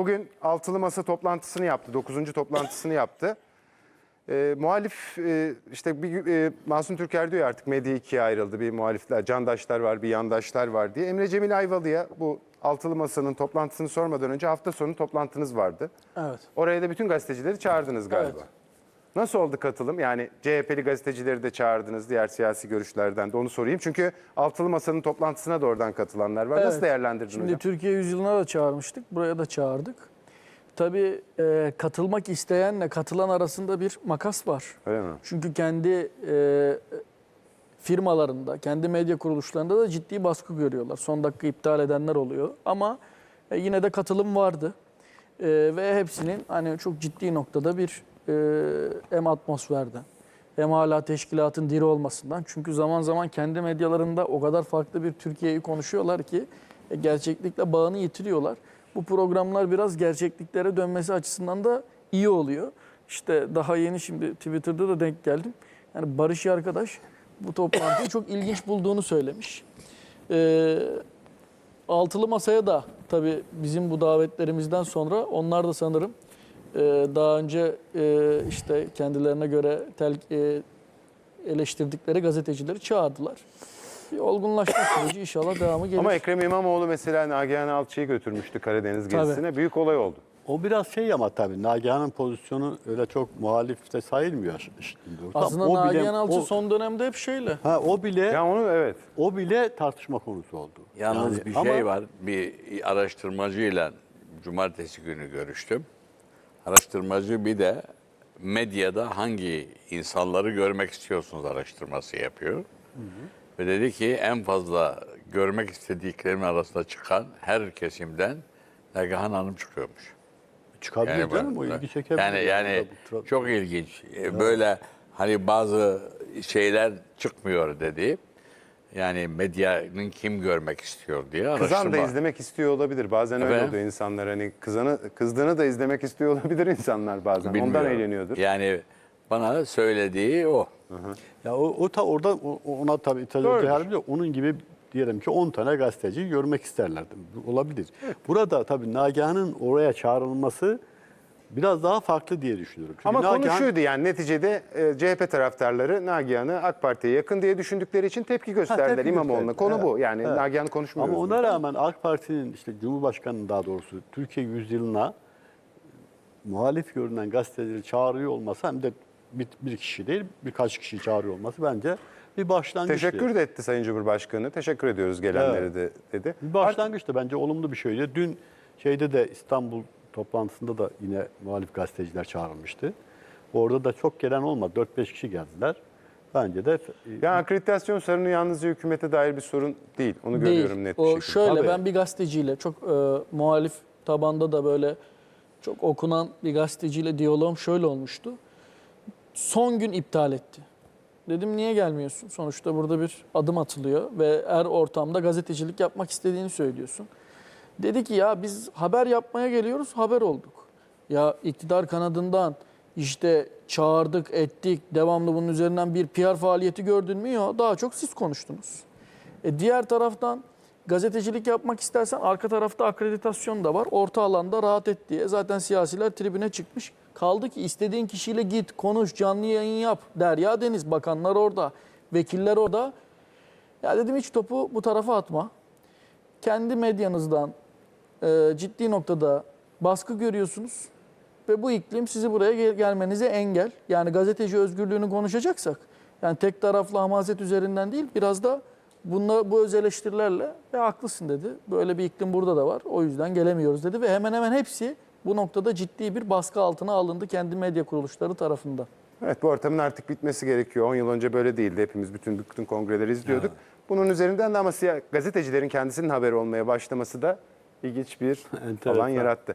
Bugün altılı masa toplantısını yaptı. Dokuzuncu toplantısını yaptı. E, muhalif e, işte bir e, Masum Türker diyor artık medya ikiye ayrıldı. Bir muhalifler, candaşlar var, bir yandaşlar var diye. Emre Cemil Ayvalı'ya bu altılı masanın toplantısını sormadan önce hafta sonu toplantınız vardı. Evet. Oraya da bütün gazetecileri çağırdınız galiba. Evet. Nasıl oldu katılım? Yani CHP'li gazetecileri de çağırdınız diğer siyasi görüşlerden de onu sorayım. Çünkü altılı masanın toplantısına da oradan katılanlar var. Nasıl Evet. değerlendirdin Şimdi hocam? Türkiye Yüzyılı'na da çağırmıştık. Buraya da çağırdık. Tabii e, katılmak isteyenle katılan arasında bir makas var. Öyle mi? Çünkü kendi e, firmalarında, kendi medya kuruluşlarında da ciddi baskı görüyorlar. Son dakika iptal edenler oluyor. Ama e, yine de katılım vardı. E, ve hepsinin hani çok ciddi noktada bir hem atmosferden hem hala teşkilatın diri olmasından. Çünkü zaman zaman kendi medyalarında o kadar farklı bir Türkiye'yi konuşuyorlar ki e, gerçeklikle bağını yitiriyorlar. Bu programlar biraz gerçekliklere dönmesi açısından da iyi oluyor. İşte daha yeni şimdi Twitter'da da denk geldim. Yani Barış arkadaş bu toplantıyı çok ilginç bulduğunu söylemiş. Ee, altılı masaya da tabii bizim bu davetlerimizden sonra onlar da sanırım e, daha önce e, işte kendilerine göre tel, e, eleştirdikleri gazetecileri çağırdılar. Bir olgunlaşma süreci inşallah devamı gelir. Ama Ekrem İmamoğlu mesela Nagihan Alçı'yı götürmüştü Karadeniz Tabii. gezisine. Büyük olay oldu. O biraz şey ama tabii Nagihan'ın pozisyonu öyle çok muhalifte sayılmıyor. ş- Şimdi. orada. Aslında O bile- Nagihan Alçı o, son dönemde hep şeyle. ha, o bile Ya onu evet. o bile tartışma konusu oldu. Yalnız Yani bir ama şey var. Bir araştırmacıyla cumartesi günü görüştüm. Araştırmacı bir de medyada hangi insanları görmek istiyorsunuz araştırması yapıyor. Ve dedi ki en fazla görmek istediklerimin arasında çıkan her kesimden Nagihan Hanım çıkıyormuş. Çıkabilir Yani, canım o ilgi çekebilir. yani, yani çok ilginç. Ee, Böyle hani bazı şeyler çıkmıyor dedi. Yani medyanın kim görmek istiyor diye Kızan da araştırma. izlemek istiyor olabilir. Bazen öyle Efendim? oluyor insanlar. Hani kızanı, kızdığını da izlemek istiyor olabilir insanlar bazen. Ondan Bilmiyorum. eğleniyordur. Yani bana söylediği o. Ya o, o ta orada o- ona tabii ithal Doğrudur. harbi de onun gibi diyelim ki 10 tane gazeteci görmek isterlerdi. Bu Olabilir. Burada tabii Nagihan'ın oraya çağrılması biraz daha farklı diye düşünüyorum. Çünkü Ama konu Nagihan- şuydu yani neticede e, CHP taraftarları Nagihan'ı AK Parti'ye yakın diye düşündükleri için tepki gösterdiler tepki İmamoğlu'na. gösterdi. Konu Evet, bu. Yani evet. Nagihan'ı konuşmuyoruz. Ama ona rağmen AK Parti'nin işte Cumhurbaşkanı'nın daha doğrusu Türkiye yüzyılına muhalif görünen gazetecileri çağırıyor olması hem de bir, bir kişi değil birkaç kişi çağırıyor olması bence bir başlangıç. Teşekkür de etti Sayın Cumhurbaşkanı. Teşekkür ediyoruz gelenleri Evet. de dedi. Bir başlangıçtı bence olumlu bir şeydi. Dün şeyde de İstanbul toplantısında da yine muhalif gazeteciler çağrılmıştı. Orada da çok gelen olmadı. 4-5 kişi geldiler. Bence de Ya akreditasyon sorunu yalnızca hükümete dair bir sorun değil. Onu Değil. görüyorum net bir o şekilde. şöyle Tabii. ben bir gazeteciyle çok e, muhalif tabanda da böyle çok okunan bir gazeteciyle diyaloğum şöyle olmuştu. Son gün iptal etti. Dedim niye gelmiyorsun? Sonuçta burada bir adım atılıyor ve her ortamda gazetecilik yapmak istediğini söylüyorsun. Dedi ki ya biz haber yapmaya geliyoruz, haber olduk. Ya iktidar kanadından işte çağırdık, ettik, devamlı bunun üzerinden bir PR faaliyeti gördün mü? Yok, daha çok siz konuştunuz. E diğer taraftan gazetecilik yapmak istersen arka tarafta akreditasyon da var. Orta alanda rahat et diye. Zaten siyasiler tribüne çıkmış. Kaldı ki istediğin kişiyle git, konuş, canlı yayın yap. Derya Deniz, bakanlar orada, vekiller orada. Ya dedim hiç topu bu tarafa atma. Kendi medyanızdan e, ciddi noktada baskı görüyorsunuz. Ve bu iklim sizi buraya gel- gelmenize engel. Yani gazeteci özgürlüğünü konuşacaksak, yani tek taraflı hamaset üzerinden değil, biraz da bunla, bu öz eleştirilerle ve haklısın dedi. Böyle bir iklim burada da var. O yüzden gelemiyoruz dedi ve hemen hemen hepsi bu noktada ciddi bir baskı altına alındı kendi medya kuruluşları tarafından. Evet bu ortamın artık bitmesi gerekiyor. 10 yıl önce böyle değildi. Hepimiz bütün bütün kongreleri izliyorduk. Bunun üzerinden de ama gazetecilerin kendisinin haberi olmaya başlaması da ilginç bir alan yarattı.